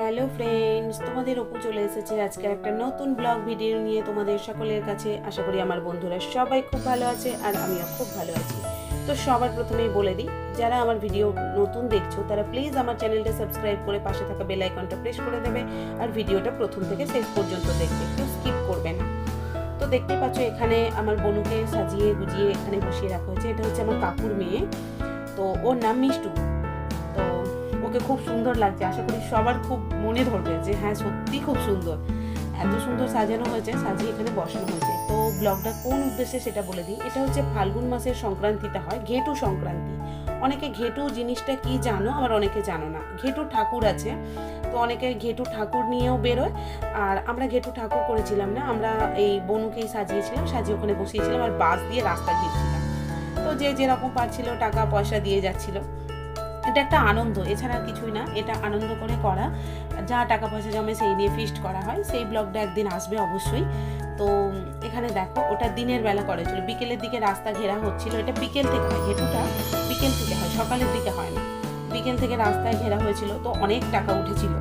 Hello friends, তোমাদের অপু চলে এসেছে আজকে একটা নতুন ব্লগ ভিডিও নিয়ে তোমাদের সকলের কাছে। আশা করি আমার বন্ধুরা সবাই খুব ভালো আছে আর আমিও খুব ভালো আছি। তো সবার প্রথমেই বলে দিই, যারা আমার ভিডিও নতুন দেখছ, তারা প্লিজ আমার চ্যানেলটা সাবস্ক্রাইব করে পাশে থাকা বেল আইকনটা প্রেস করে দেবে আর ভিডিওটা প্রথম থেকে শেষ পর্যন্ত দেখবে কেউ স্কিপ করবে না। তো দেখতে পাচ্ছ এখানে আমার বনুকে সাজিয়ে গুজিয়ে এখানে বসিয়ে রাখা হয়েছে। এটা হচ্ছে আমার কাকুর মেয়ে। তো ওর নাম মিষ্টু। ওকে খুব সুন্দর লাগছে। আশা করি সবার খুব মনে ধরবে যে হ্যাঁ সত্যি খুব সুন্দর। এত সুন্দর সাজানো হয়েছে, সাজিয়ে এখানে বসানো হয়েছে। তো ব্লগটা কোন উদ্দেশ্যে সেটা বলে দিই। এটা হচ্ছে ফাল্গুন মাসের সংক্রান্তিটা হয়, ঘেটু সংক্রান্তি। অনেকে ঘেটু জিনিসটা কি জানো? আবার অনেকে জানো না। ঘেটু ঠাকুর আছে, তো অনেকে ঘেটু ঠাকুর নিয়েও বেরোয়। আর আমরা ঘেটু ঠাকুর করেছিলাম না, আমরা এই বনুকেই সাজিয়েছিলাম, সাজিয়ে ওখানে বসিয়েছিলাম আর বাস দিয়ে রাস্তা ঘিরছিলাম। তো যে যেরকম পারছিল টাকা পয়সা দিয়ে যাচ্ছিল। এটা একটা আনন্দ এছাড়া কিছুই না। এটা আনন্দ করে করা। যা টাকা পয়সা জমে সেই নিয়ে ফিস্ট করা হয়। সেই ব্লগটা একদিন আসবে অবশ্যই। তো এখানে দেখো, ওটা দিনের বেলা করেছিল বিকেলের দিকে রাস্তা ঘেরা হচ্ছিল। এটা বিকেল থেকে হয় ঘেটুটা বিকেল থেকে হয়, সকালের দিকে হয় না বিকেল থেকে রাস্তায় ঘেরা হয়েছিল, তো অনেক টাকা উঠেছিল।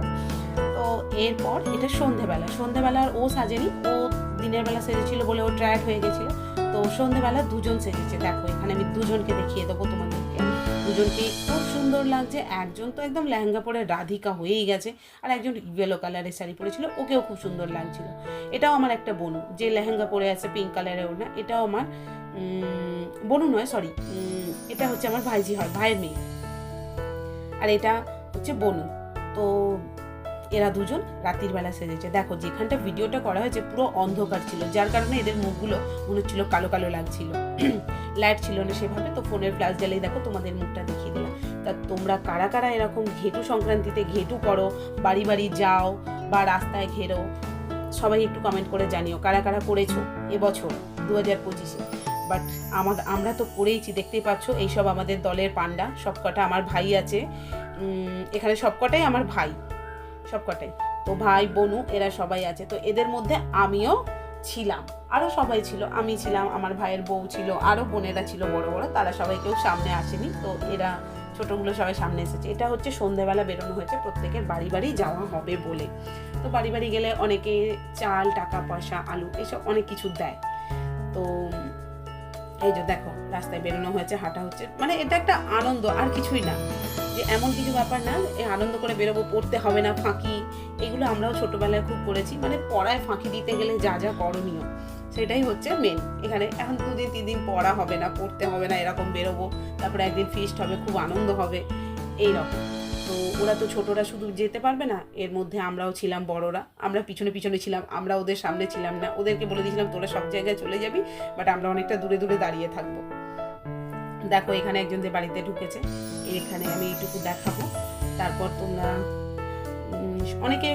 তো এরপর এটা সন্ধেবেলা। সন্ধেবেলার ও সাজেনি, ও দিনের বেলা সেজেছিল বলে ও ট্রায়ার্ড হয়ে গেছিল। তো সন্ধেবেলা দুজন সেজেছে। দেখো, এখানে আমি দুজনকে দেখিয়ে দেবো তোমাদেরকে দুজনকে খুব সুন্দর লাগছে। একজন তো একদম লেহেঙ্গা পরে রাধিকা হয়েই গেছে, আর একজন ইয়েলো কালারের শাড়ি পরেছিল, ওকেও খুব সুন্দর লাগছিল। এটাও আমার একটা বনু, যে লেহেঙ্গা পরে আছে পিঙ্ক কালারের ওনা এটাও আমার বনু নয় সরি এটা হচ্ছে আমার ভাইজি হয়, ভাইয়ের মেয়ে। আর এটা হচ্ছে বনু। তো এরা দুজন রাতের বেলা সেজেছে। দেখো, যেখানটা ভিডিওটা করা হয়েছে পুরো অন্ধকার ছিল, যার কারণে এদের মুখগুলো মনে হচ্ছিল কালো কালো লাগছিল। লাইট ছিল না সেভাবে, তো ফোনের ফ্ল্যাশ জ্বালিয়ে দেখো, তোমাদের মুখটা দেখিয়ে দিলাম। তা তোমরা কারা কারা এরকম ঘেটু সংক্রান্তিতে ঘেটু করো, বাড়ি বাড়ি যাও বা রাস্তায় ঘেরো, সবাই একটু কমেন্ট করে জানিও, কারা কারা করেছ এবছর দু হাজার পঁচিশে? বাট আমার আমরা তো করেইছি, দেখতেই পাচ্ছ, এইসব আমাদের দলের পান্ডা, সবকটা আমার ভাই আছে। এখানে সবকটাই আমার ভাই। সবকটাই। তো ভাই বনু এরা সবাই আছে। তো এদের মধ্যে আমিও ছিলাম। আরও সবাই ছিল। আমি ছিলাম আমার ভাইয়ের বউ ছিল আরও বোনেরা ছিল বড় বড়। তারা সবাই কেউ সামনে আসেনি। তো এরা ছোটোগুলো সবাই সামনে এসেছে। এটা হচ্ছে সন্ধেবেলা বেরোনো হয়েছে। প্রত্যেকের বাড়ি বাড়ি যাওয়া হবে বলে। তো বাড়ি বাড়ি গেলে অনেকে চাল টাকা পয়সা আলু এসব অনেক কিছু দেয়। তো এই যে দেখো রাস্তায় বেরোনো হয়েছে হাঁটা হচ্ছে। মানে এটা একটা আনন্দ আর কিছুই না। যে এমন কিছু ব্যাপার না আনন্দ করে বেরোবো, পড়তে হবে না, ফাঁকি। এগুলো আমরাও ছোটবেলায় খুব করেছি। মানে পড়ায় ফাঁকি দিতে গেলে যা যা করণীয়, সেটাই হচ্ছে মেন এখানে এখন দুদিন তিন দিন পড়া হবে না, পড়তে হবে না, এরকম বেরোবো, তারপরে একদিন ফিস্ট হবে, খুব আনন্দ হবে এই রকম তো ওরা তো ছোটরা শুধু যেতে পারবে না, এর মধ্যে আমরাও ছিলাম বড়রা, আমরা পিছনে পিছনে ছিলাম, আমরা ওদের সামনে ছিলাম না, ওদেরকে বলে দিয়েছিলাম, তোরা সব জায়গায় চলে যাবি বাট আমরা অনেকটা দূরে দূরে দাঁড়িয়ে থাকব। দেখো, এখানে একজন যে বাড়িতে ঢুকেছে, এখানে আমি এইটুকু দেখাবো। তারপর তোমরা অনেকে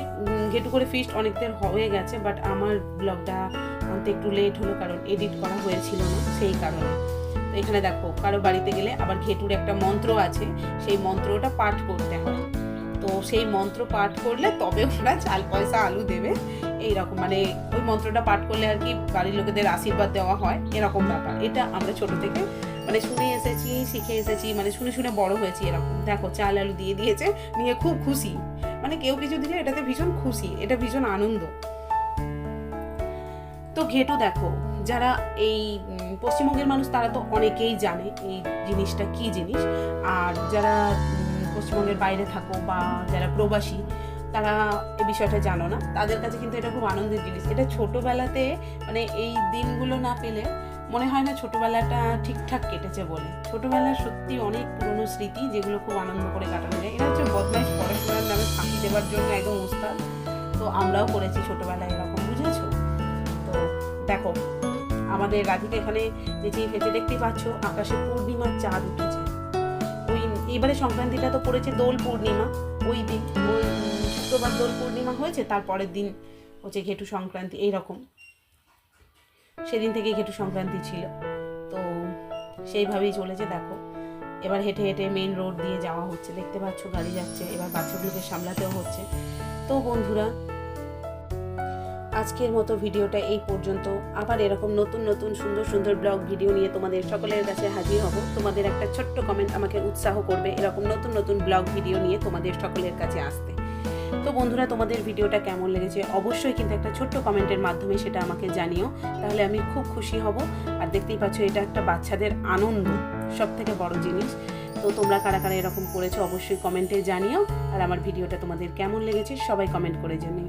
ঘেটু করে ফিস্ট অনেকদের হয়ে গেছে বাট আমার ব্লগটা আনতে একটু লেট হলো কারণ এডিট করা হয়েছিল না, সেই কারণে। এখানে দেখো, কারও বাড়িতে গেলে আবার ঘেটুর একটা মন্ত্র আছে, সেই মন্ত্রটা পাঠ করতে হয়। তো সেই মন্ত্র পাঠ করলে তবে ওরা চাল পয়সা আলু দেবে এই রকম মানে ওই মন্ত্রটা পাঠ করলে আর কি বাড়ির লোকেদের আশীর্বাদ দেওয়া হয়, এরকম ব্যাপার। এটা আমরা ছোট থেকে মানে শুনে এসেছি, শিখে এসেছি মানে শুনে শুনে বড় হয়েছি এরকম। দেখো, চাল আলু দিয়ে দিয়েছে, নিয়ে খুব খুশি। মানে কেউ কিছু দিলে এটাতে ভীষণ খুশি, এটা ভীষণ আনন্দ। তো ঘেটু দেখো, যারা এই পশ্চিমবঙ্গের মানুষ, তারা তো অনেকেই জানে এই জিনিসটা কি জিনিস। আর যারা পশ্চিমবঙ্গের বাইরে থাকো বা যারা প্রবাসী, তারা এই বিষয়টা জানো না। তাদের কাছে কিন্তু এটা খুব আনন্দের জিনিস। এটা ছোটবেলাতে মানে এই দিনগুলো না পেলে মনে হয় না ছোটবেলাটা ঠিকঠাক কেটেছে বলে। ছোটবেলার সত্যি অনেক পুরনো স্মৃতি যেগুলো খুব আনন্দ করে কাটানো যায়। এরা হচ্ছে বদমাইশ পড়াশোনার নামে ফাঁকি দেওয়ার জন্য একদম উস্তাদ তো আমরাও করেছি ছোটবেলায় এরকম, বুঝেছ? তো দেখো, আমাদের রাধিকা এখানে নেচে ফেঁচে দেখতে পাচ্ছ, আকাশে পূর্ণিমার চাঁদ উঠেছে। ওই এবারে সংক্রান্তিটা তো পড়েছে দোল পূর্ণিমা। ওই দিন, ওই শুক্রবার দোল পূর্ণিমা হয়েছে, তারপরের দিন হচ্ছে ঘেটু সংক্রান্তি, এইরকম। সেদিন থেকেই ঘেটু সংক্রান্তি ছিল। তো সেইভাবেই চলেছে, দেখো। এবার হেঁটে হেঁটে মেন রোড দিয়ে যাওয়া হচ্ছে। দেখতে পাচ্ছ গাড়ি যাচ্ছে, এবার বাচ্চাগুলোকে সামলাতেও হচ্ছে। তো বন্ধুরা, আজকের মতো ভিডিওটা এই পর্যন্ত। আবার এরকম নতুন নতুন, সুন্দর সুন্দর ব্লগ ভিডিও নিয়ে তোমাদের সকলের কাছে হাজির হব। তোমাদের একটা ছোট্ট কমেন্ট আমাকে উৎসাহ করবে এরকম নতুন নতুন ব্লগ ভিডিও নিয়ে তোমাদের সকলের কাছে আসতে। তো বন্ধুরা, তোমাদের ভিডিওটা কেমন লেগেছে অবশ্যই কিন্তু একটা ছোট্ট কমেন্টের মাধ্যমে সেটা আমাকে জানিও। তাহলে আমি খুব খুশি হব। আর দেখতেই পাচ্ছ, এটা একটা বাচ্চাদের আনন্দ সব থেকে বড় জিনিস। তো তোমরা কারা কারা এরকম করেছ অবশ্যই কমেন্টে জানিও। আর আমার ভিডিওটা তোমাদের কেমন লেগেছে সবাই কমেন্ট করে জানিও।